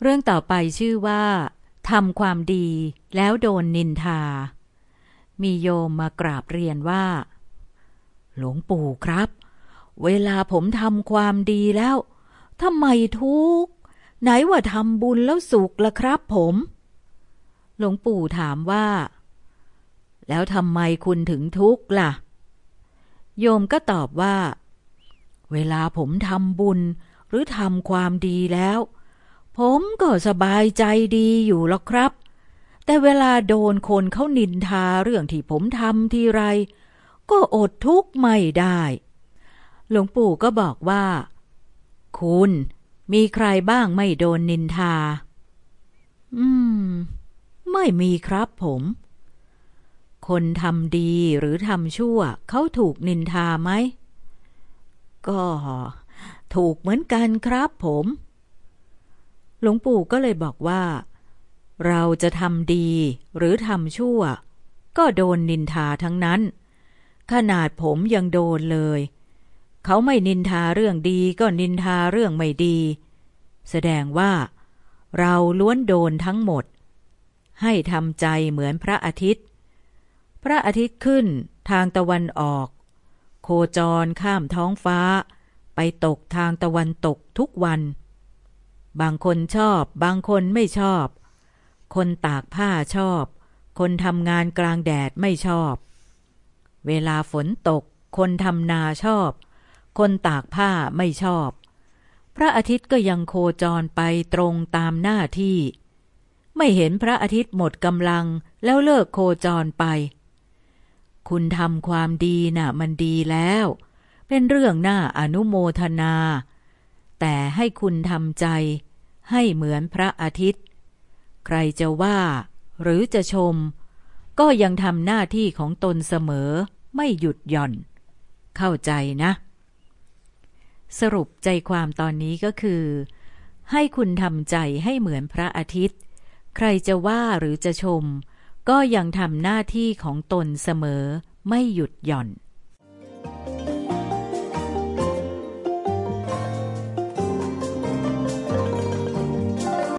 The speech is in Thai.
เรื่องต่อไปชื่อว่าทำความดีแล้วโดนนินทา มีโยมมากราบเรียนว่า หลวงปู่ครับ เวลาผมทำความดีแล้วทำไมทุกข์ไหนว่าทำบุญแล้วสุขละครับผม หลวงปู่ถามว่า แล้วทำไมคุณถึงทุกข์ล่ะ โยมก็ตอบว่า เวลาผมทำบุญ หรือทำความดีแล้ว ผมก็สบายใจดีอยู่หรอกครับ แต่เวลาโดนคนเขานินทาเรื่องที่ผมทำทีไร ก็อดทุกข์ไม่ได้ หลวงปู่ก็บอกว่า คุณมีใครบ้างไม่โดนนินทา อืม ไม่มีครับผม คนทำดีหรือทำชั่วเขาถูกนินทาไหม ก็ ถูกเหมือนกันครับผม หลวงปู่ก็เลยบอกว่า เราจะทำดีหรือทำชั่ว ก็โดนนินทาทั้งนั้น ขนาดผมยังโดนเลย เขาไม่นินทาเรื่องดีก็นินทาเรื่องไม่ดี แสดงว่า เราล้วนโดนทั้งหมด ให้ทำใจเหมือนพระอาทิตย์ พระอาทิตย์ขึ้นทางตะวันออก โคจรข้ามท้องฟ้า ไปตกทางตะวันตกทุกวัน บางคนชอบ บางคนไม่ชอบ คนตากผ้าชอบ คนทำงานกลางแดดไม่ชอบ เวลาฝนตก คนทำนาชอบ คนตากผ้าไม่ชอบ พระอาทิตย์ก็ยังโคจรไปตรงตามหน้าที่ ไม่เห็นพระอาทิตย์หมดกำลังแล้วเลิกโคจรไป คุณทำความดีน่ะ มันดีแล้ว เป็นเรื่องน่าอนุโมทนา แต่ให้คุณทำใจให้เหมือนพระอาทิตย์ ใครจะว่า หรือจะชม ก็ยังทำหน้าที่ของตนเสมอไม่หยุดหย่อน เข้าใจนะ สรุปใจความตอนนี้ก็คือ ให้คุณทำใจให้เหมือนพระอาทิตย์ ใครจะว่าหรือจะชม ก็ยังทำหน้าที่ของตนเสมอไม่หยุดหย่อน